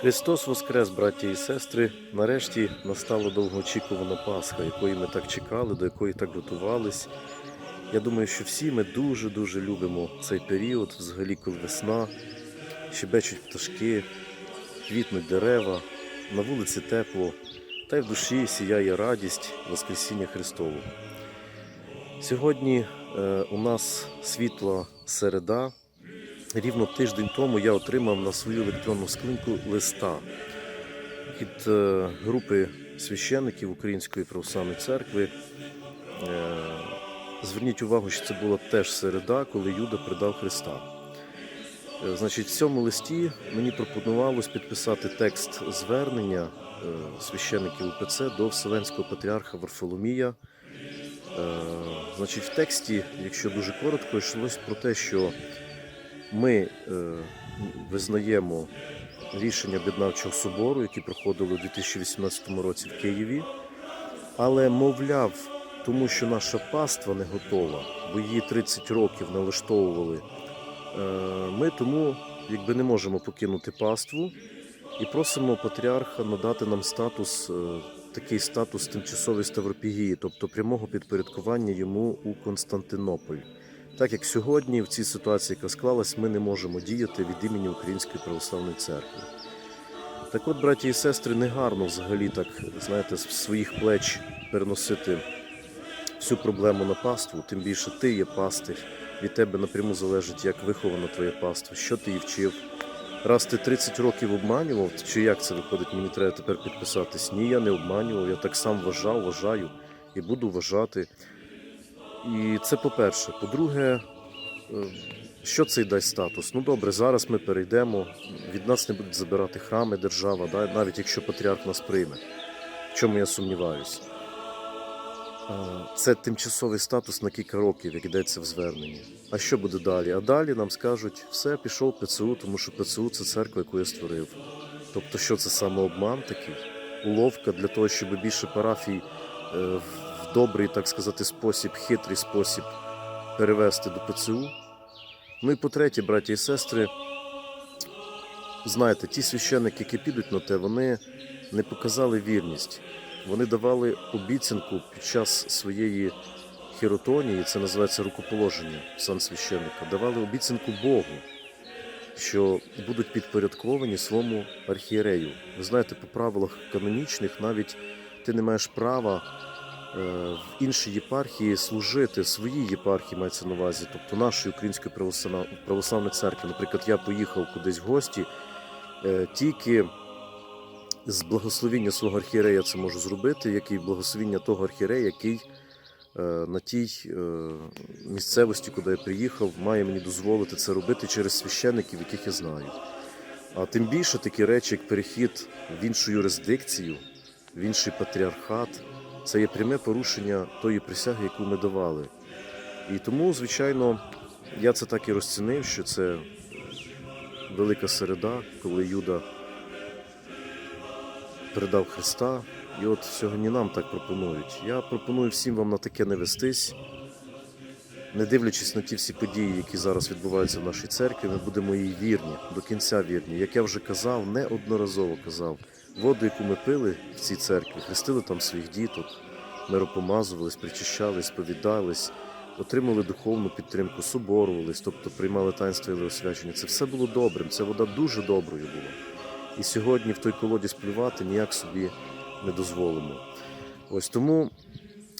Христос Воскрес, браті і сестри. Нарешті настала довгоочікувана Пасха, якої ми так чекали, до якої так готувались. Я думаю, що всі ми дуже-дуже любимо цей період, взагалі, коли весна, щебечуть пташки, квітнуть дерева, на вулиці тепло, та й в душі сіяє радість Воскресіння Христового. Сьогодні е, у нас світла середа. Рівно тиждень тому я отримав на свою електронну скриньку листа від е, групи священників Української православної церкви. Е, Зверніть увагу, що це була теж середа, коли Юда предав Христа. Е, Значить, в цьому листі мені пропонувалось підписати текст звернення священників УПЦ до Вселенського патріарха Варфоломія. Значить, в тексті, якщо дуже коротко, йшлось про те, що ми е, визнаємо рішення об'єднавчого собору, які проходили у 2018 році в Києві, але мовляв, тому що наша паства не готова, бо її 30 років налаштовували. е, Ми тому якби не можемо покинути паству і просимо патріарха надати нам статус, е, такий статус тимчасової Ставропігії, тобто прямого підпорядкування йому у Константинополь. Так як сьогодні, в цій ситуації, яка склалась, ми не можемо діяти від імені Української православної церкви. Так от, браті і сестри, негарно взагалі так, знаєте, з своїх плеч переносити всю проблему на паству, тим більше ти є пастир, від тебе напряму залежить, як вихована твоя паства, що ти її вчив. Раз ти 30 років обманював, чи як це виходить, мені треба тепер підписатись? Ні, я не обманював, я так сам вважав, вважаю і буду вважати. І це по-перше. По-друге, е, що це й дасть статус? Ну добре, зараз ми перейдемо. Від нас не будуть забирати храми, держава, да? навіть якщо патріарх нас прийме. В чому я сумніваюсь? Це тимчасовий статус на кілька років, як йдеться в зверненні. А що буде далі? А далі нам скажуть, все, пішов ПЦУ, тому що ПЦУ це церква, яку я створив. Тобто, що це самообман такий? Уловка для того, щоб більше парафій е, добрий, так сказати, спосіб, хитрий спосіб перевести до ПЦУ. Ну і по-третє, браті і сестри, знаєте, ті священники, які підуть на те, вони не показали вірність. Вони давали обіцянку під час своєї хіротонії, це називається рукоположення сан священника, давали обіцянку Богу, що будуть підпорядковані своєму архієрею. Ви знаєте, по правилах канонічних навіть ти не маєш права в іншій єпархії служити своїй єпархії мається на увазі, тобто нашої української православ- православної церкви. Наприклад, я поїхав кудись в гості, е, тільки з благословіння свого архієрея це можу зробити, як і благословіння того архієрея, який е, на тій е, місцевості, куди я приїхав, має мені дозволити це робити через священників, яких я знаю. А тим більше такі речі, як перехід в іншу юрисдикцію, в інший патріархат, це є пряме порушення тої присяги, яку ми давали. І тому, звичайно, я це так і розцінив, що це велика середа, коли Юда передав Христа. І от сьогодні нам так пропонують. Я пропоную всім вам на таке не вестись. Не дивлячись на ті всі події, які зараз відбуваються в нашій церкві, ми будемо їй вірні, до кінця вірні. Як я вже казав, неодноразово казав, воду, яку ми пили в цій церкві, хрестили там своїх діток, миропомазувались, причащались, сповідались, отримали духовну підтримку, соборувались, тобто приймали таїнство і освячення. Це все було добрим, ця вода дуже доброю була. І сьогодні в той колодязь плювати ніяк собі не дозволимо. Ось тому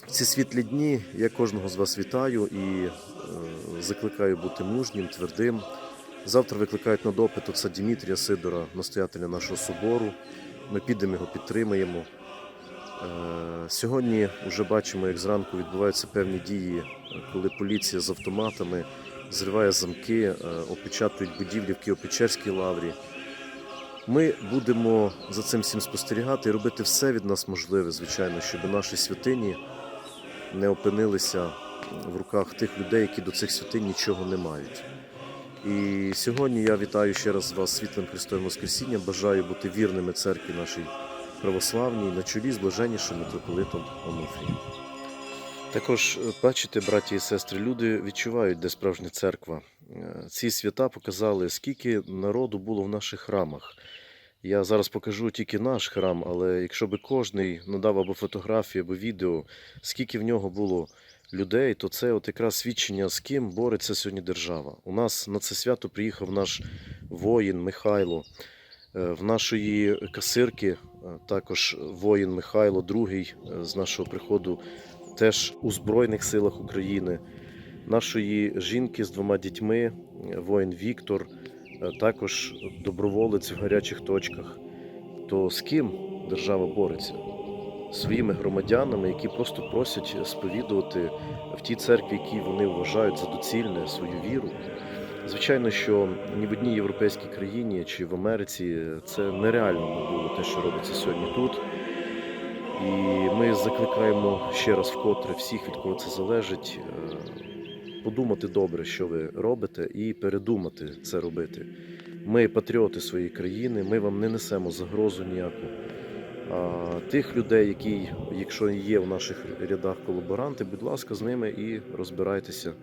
в ці світлі дні я кожного з вас вітаю і е, закликаю бути мужнім, твердим. Завтра викликають на допит отця Дімітрія Сидора, настоятеля нашого собору. Ми підемо його підтримаємо. Е, Сьогодні вже бачимо, як зранку відбуваються певні дії, коли поліція з автоматами зриває замки, е, опечатують будівлі в Києво-Печерській лаврі. Ми будемо за цим всім спостерігати і робити все від нас можливе, звичайно, щоб наші святині не опинилися в руках тих людей, які до цих святинь нічого не мають. І сьогодні я вітаю ще раз вас світлим Христовим Воскресінням. Бажаю бути вірними церкві нашій православній на чолі з блаженнішим митрополитом Онуфрієм. Також е, бачите, браті і сестри, люди відчувають, де справжня церква. Е, Ці свята показали, скільки народу було в наших храмах. Я зараз покажу тільки наш храм, але якщо би кожний надав або фотографію, або відео, скільки в нього було людей, то це от якраз свідчення, з ким бореться сьогодні держава. У нас на це свято приїхав наш воїн Михайло. Е, В нашої касирки е, також воїн Михайло, другий е, з нашого приходу, теж у Збройних силах України. Нашої жінки з двома дітьми, воїн Віктор, також доброволець в гарячих точках. То з ким держава бореться? Своїми громадянами, які просто просять сповідувати в тій церкві, які вони вважають за доцільне свою віру. Звичайно, що ні в одній європейській країні чи в Америці це нереально було те, що робиться сьогодні тут. І ми закликаємо ще раз вкотре всіх, від кого це залежить, е, подумати добре, що ви робите, і передумати це робити. Ми патріоти своєї країни, ми вам не несемо загрозу ніяку. Тих людей, які, якщо є в наших рядах колаборанти, будь ласка, з ними і розбирайтеся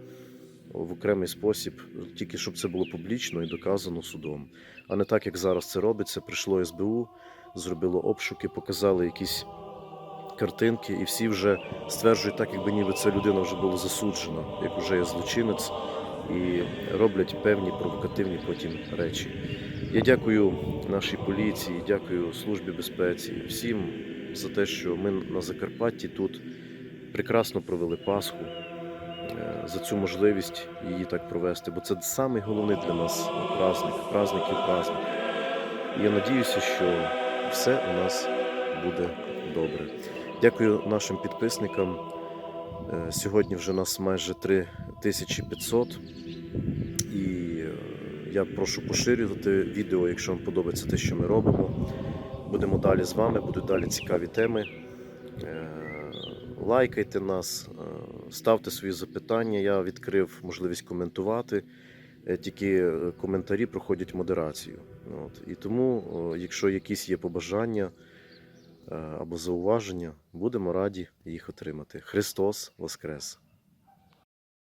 в окремий спосіб, тільки щоб це було публічно і доказано судом. А не так, як зараз це робиться. Прийшло СБУ, зробило обшуки, показали якісь картинки, і всі вже стверджують так, якби ніби ця людина вже була засуджена, як вже є злочинець, і роблять певні провокативні потім речі. Я дякую нашій поліції, дякую службі безпеці, всім за те, що ми на Закарпатті тут прекрасно провели Пасху, е, за цю можливість її так провести, бо це самий головний для нас праздник, праздників праздник. І я надіюся, що все у нас буде добре. Дякую нашим підписникам. Е, Сьогодні вже нас майже 3500. Я прошу поширювати відео, якщо вам подобається те, що ми робимо. Будемо далі з вами, будуть далі цікаві теми. Е, Лайкайте нас, е, ставте свої запитання. Я відкрив можливість коментувати. Е, Тільки коментарі проходять модерацію. От. І тому, якщо якісь є побажання або зауваження, будемо раді їх отримати. Христос Воскрес!